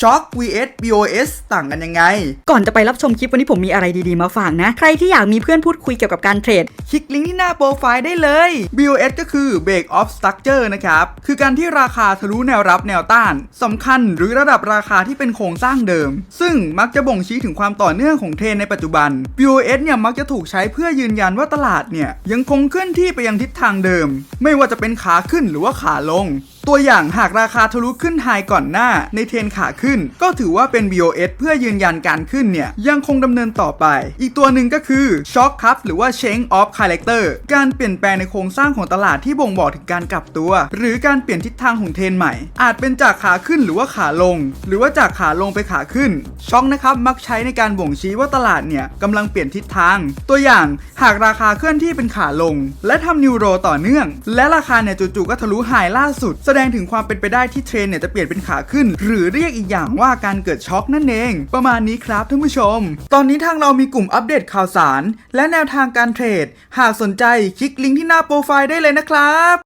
ช็อค vs BOS ต่างกันยังไง ก่อนจะไปรับชมคลิปวันนี้ผมมีอะไรดีๆมาฝากนะ ใครที่อยากมีเพื่อนพูดคุยเกี่ยวกับการเทรด คลิกลิงก์ที่หน้าโปรไฟล์ได้เลย BOS ก็คือ Break of Structure นะครับ คือการที่ราคาทะลุแนวรับแนวต้านสำคัญหรือระดับราคาที่เป็นโครงสร้างเดิม ซึ่งมักจะบ่งชี้ถึงความต่อเนื่องของเทรนด์ในปัจจุบัน BOS เนี่ยมักจะถูกใช้เพื่อยืนยันว่าตลาดเนี่ยยังคงเคลื่อนที่ไปยังทิศทางเดิม ไม่ว่าจะเป็นขาขึ้นหรือว่าขาลง ตัวอย่างหากราคาทะลุขึ้นไฮก่อนหน้าในเทนขาขึ้น ก็ถือว่าเป็น BOS เพื่อยืนยันการขึ้นเนี่ยยังคงดำเนินต่อไป อีกตัวหนึ่งก็คือ Shock Cup หรือว่า Change of Character การเปลี่ยนแปลงในโครงสร้างของตลาดที่บ่งบอกถึงการกลับตัว หรือการเปลี่ยนทิศทางของเทนใหม่ อาจเป็นจากขาขึ้นหรือว่าขาลง หรือว่าจากขาลงไปขาขึ้น ช็อคนะครับมักใช้ในการบ่งชี้ว่าตลาดเนี่ยกำลังเปลี่ยนทิศทาง ตัวอย่างหากราคาเคลื่อนที่เป็นขาลง และทำนิวโรต่อเนื่อง และราคาเนี่ยจู่ๆก็ทะลุไฮล่าสุดแสดงถึงความเป็นไปได้ที่เทรนเนี่ยจะเปลี่ยนเป็นขาขึ้น หรือเรียกอีกอย่างว่าการเกิดช็อคนั่นเอง ประมาณนี้ครับท่านผู้ชม ตอนนี้ทางเรามีกลุ่มอัปเดตข่าวสาร และแนวทางการเทรด หากสนใจคลิกลิงก์ที่หน้าโปรไฟล์ได้เลยนะครับ